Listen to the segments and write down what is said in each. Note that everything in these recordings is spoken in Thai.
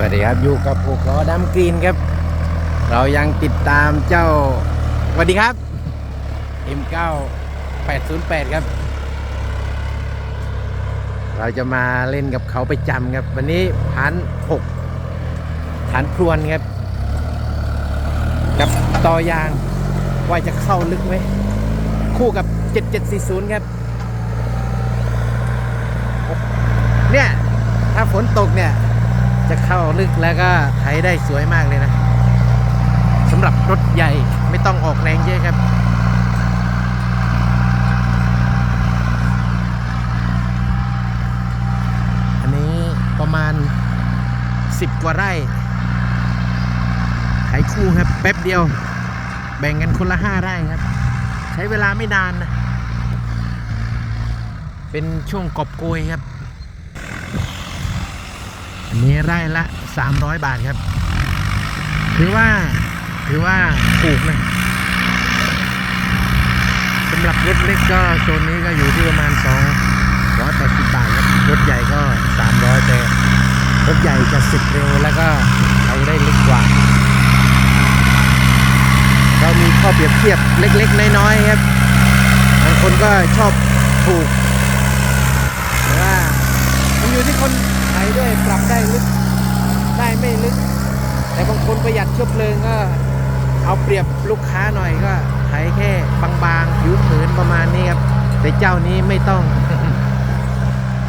วัสดีครับอยู่กับผูกล้อดำกรีนครับ เรายังติดตามเจ้าสวัสดีครับ M9 808 ครับ เราจะมาเล่นกับเขาไปจำครับ วันนี้พันหกฐานพรวนครับ กับต่อยางว่าจะเข้าลึกไหม คู่กับ 7740 ครับ เนี่ย ถ้าฝนตกเนี่ย จะเข้าลึกแล้วก็ไถได้สวยมากเลยนะสำหรับรถใหญ่ไม่ต้องออกแรงเยอะครับอันนี้ประมาณ 10 กว่าไร่ไถคู่ครับ แป๊บเดียว แบ่งกันคนละ 5 ไร่ครับ ใช้เวลาไม่นานนะ เป็นช่วงกอบโกยครับ อันนี้ไร่ละ 300 บาทครับ ถือว่าถือว่าถูกนะสำหรับรถเล็กก็โซนนี้ก็อยู่ที่ประมาณ 280 บาทครับ รถใหญ่ก็ 300 แต่รถใหญ่จะสึกเร็วแล้วก็ใช้ได้ลึกกว่า เรามีข้อเปรียบเทียบเล็กๆ น้อยๆครับบางคนก็ชอบถูกแต่ว่ามันอยู่ที่คน ด้วยปรับได้ลึกได้ไม่ลึก แต่บางคนประหยัดเชื้อเพลิงก็เอาเปรียบลูกค้าหน่อยก็ไถแค่บางๆผิวเผินประมาณนี้ครับ แต่เจ้านี้ไม่ต้อง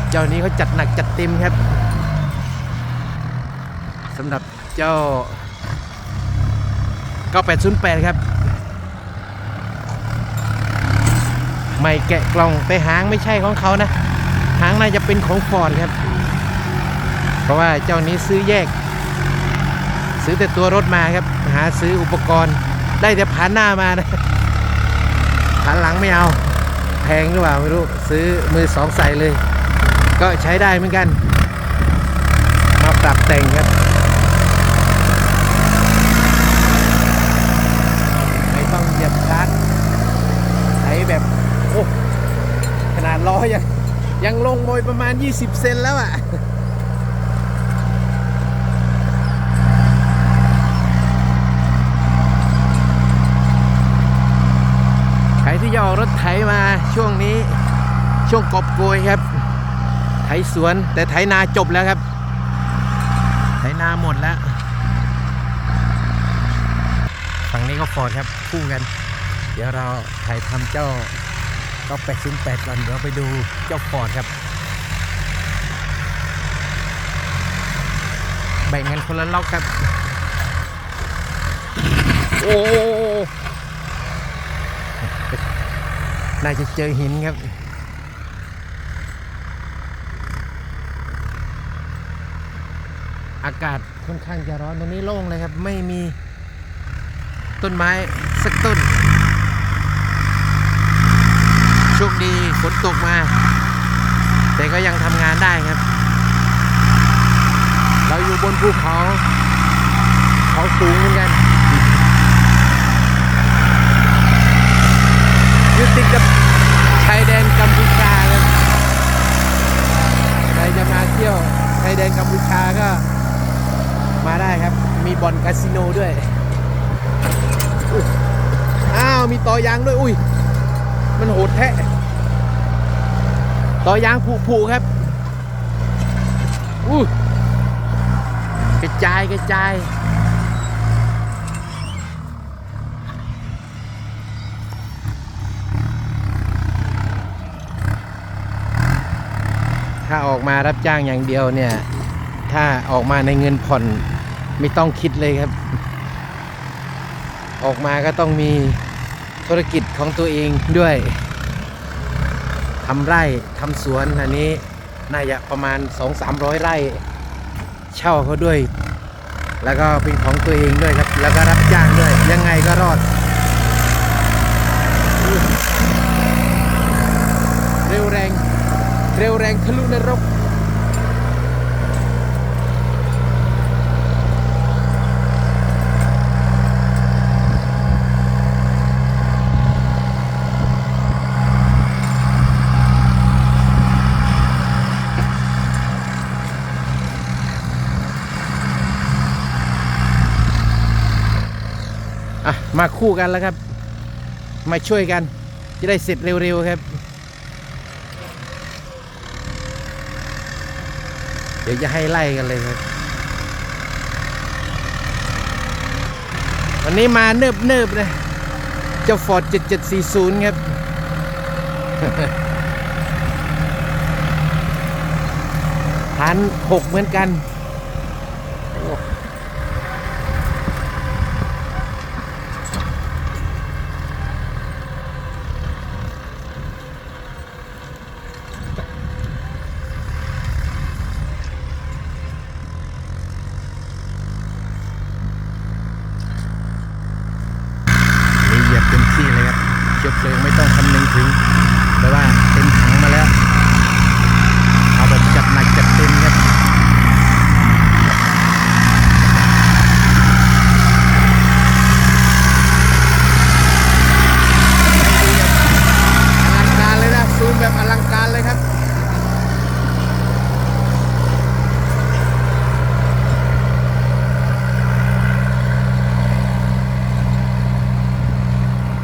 เจ้านี้เขาจัดหนักจัดเต็มครับสำหรับเจ้า9808 ครับ ไม่แกะกล่องแต่หางไม่ใช่ของเขานะ หางน่าจะเป็นของฟอร์ดครับ ราะว่าเจ้านี้ซื้อแยก ซื้อแต่ตัวรถมาครับ หาซื้ออุปกรณ์ได้แต่ผ่านหน้ามานะผ่านหลังไม่เอา แพงหรือเปล่าไม่รู้ซื้อมือสองใส่เลย ก็ใช้ได้เหมือนกัน มาปรับแต่งครับไม่ต้องเหยียบคลัตช์ใช้แบบโอ้ขนาดล้อยังยังลงโมยประมาณ 20 เซนแล้วอะครที่จะออกรถไถ มาช่วงนี้ช่วงกบโกยครับ ไถสวนแต่ไถนาจบแล้วครับ ไถนาหมดแล้วฝั่งนี้ก็ฟอร์ดครับคู่กัน เดี๋ยวเราถ่ายทำเจ้าก็808ก่อนเดี๋ยวไปดูเจ้าฟอร์ดครับ แบ่งกันคนละล็อกครับ โอ้ น่าจะเจอหินครับ อากาศค่อนข้างจะร้อนตรงนี้โล่งเลยครับ ไม่มีต้นไม้สักต้นโชคดีฝนตกมา แต่ก็ยังทำงานได้ครับ เราอยู่บนภูเขา เขาสูงเหมือนกัน อยู่ติดกับชายแดนกัมพูชาครับใครจะมาเที่ยวชายแดนกัมพูชาก็มาได้ครับ มีบ่อนคาสิโนด้วย อ้าว มีต่อยางด้วย อุ้ย มันโหดแท้ต่อยางผุผุๆครับ อู้กระจายกระจาย ถ้าออกมารับจ้างอย่างเดียวเนี่ย ถ้าออกมาในเงินผ่อนไม่ต้องคิดเลยครับ ออกมาก็ต้องมีธุรกิจของตัวเองด้วยทำไร่ทำสวนอันนี้น่าจะประมาณ 2-300 ไร่ เช่าเขาด้วย แล้วก็เป็นของตัวเองด้วยครับ แล้วก็รับจ้างด้วย ยังไงก็รอด เร็วแรง เร็วแรงทะลุนรกมาคู่กันแล้วครับ มาช่วยกัน จะได้เสร็จเร็วๆครับ เดี๋ยวจะให้ไล่กันเลยครับ วันนี้มาเนิบเนิบเลยเจ้าฟอร์ด7740 ครับ พันหกเหมือนกันโอ้นี่เหยียบเต็มที่เลยครับ เพลิงไม่ต้องคำนึงถึงแต่ว่าเต็มถังมาแล้ว เอาแบบจัดหนักจัดเต็มครับอลังการเลยนะซูมแบบอลังการเลยครับ